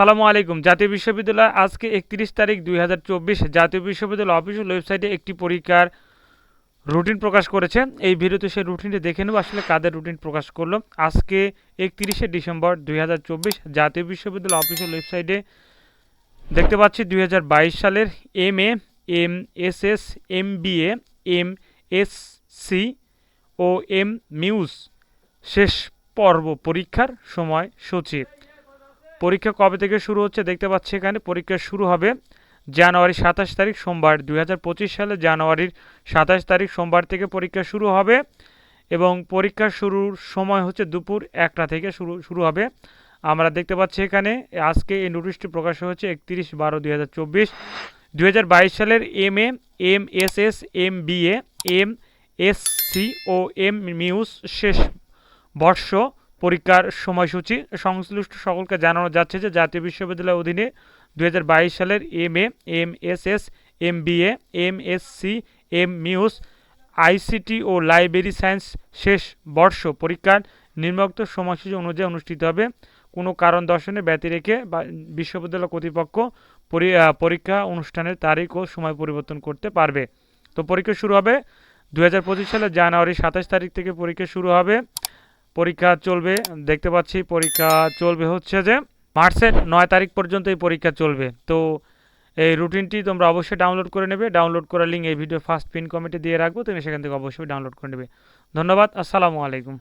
আসসালামু আলাইকুম। জাতীয় বিশ্ববিদ্যালয় আজকে একত্রিশ তারিখ দুই হাজার চব্বিশ। জাতীয় বিশ্ববিদ্যালয় অফিসিয়াল ওয়েবসাইটে একটি পরীক্ষার রুটিন প্রকাশ করেছে। এই ভিডিওতে সেই রুটিনটি দেখে নেব, আসলে কাদের রুটিন প্রকাশ করল। আজকে একত্রিশে ডিসেম্বর দুই হাজার চব্বিশ জাতীয় বিশ্ববিদ্যালয় অফিসিয়াল ওয়েবসাইটে দেখতে পাচ্ছি দুই হাজার বাইশ সালের M A, M S S, M B A, M S C O M muse শেষ পর্ব পরীক্ষার সময় সূচি। পরীক্ষা কবে থেকে শুরু হচ্ছে দেখতে পাচ্ছি এখানে। পরীক্ষা শুরু হবে জানুয়ারি সাতাশ তারিখ সোমবার। দু হাজার পঁচিশ সালে জানুয়ারির সাতাশ তারিখ সোমবার থেকে পরীক্ষা শুরু হবে এবং পরীক্ষা শুরুর সময় হচ্ছে দুপুর একটা থেকে শুরু শুরু হবে। আমরা দেখতে পাচ্ছি এখানে আজকে এই নোটিশটি প্রকাশ হয়েছে একত্রিশ বারো দুই হাজার চব্বিশ। দুই সালের M A M S S M B A M S C O M muse শেষ বর্ষ পরীক্ষার সময়সূচি সংশ্লিষ্ট সকলকে জানানো যাচ্ছে যে জাতীয় বিশ্ববিদ্যালয়ের অধীনে দু হাজার বাইশ সালের M A, M S S, M B A, M S C, M Mus ICT O library science শেষ বর্ষ পরীক্ষার নিম্নোক্ত সময়সূচি অনুযায়ী অনুষ্ঠিত হবে। কোনো কারণ দর্শনে ব্যতি রেখে বিশ্ববিদ্যালয় কর্তৃপক্ষ পরি- পরীক্ষা অনুষ্ঠানের তারিখ ও সময় পরিবর্তন করতে পারবে। তো পরীক্ষা শুরু হবে দু হাজার পঁচিশ সালের জানুয়ারি সাতাশ তারিখ থেকে পরীক্ষা শুরু হবে। পরীক্ষা চলবে, দেখতে পাচ্ছি পরীক্ষা চলবে হচ্ছে যে মার্চের নয় তারিখ পর্যন্ত এই পরীক্ষা চলবে। তো এই রুটিনটি তোমরা অবশ্যই ডাউনলোড করে নেবে ডাউনলোড করার লিঙ্ক এই ভিডিও ফার্স্ট পিন কমেন্টে দিয়ে রাখব, তুমি সেখান থেকে অবশ্যই ডাউনলোড করে নেবে। ধন্যবাদ, আসসালামু আলাইকুম।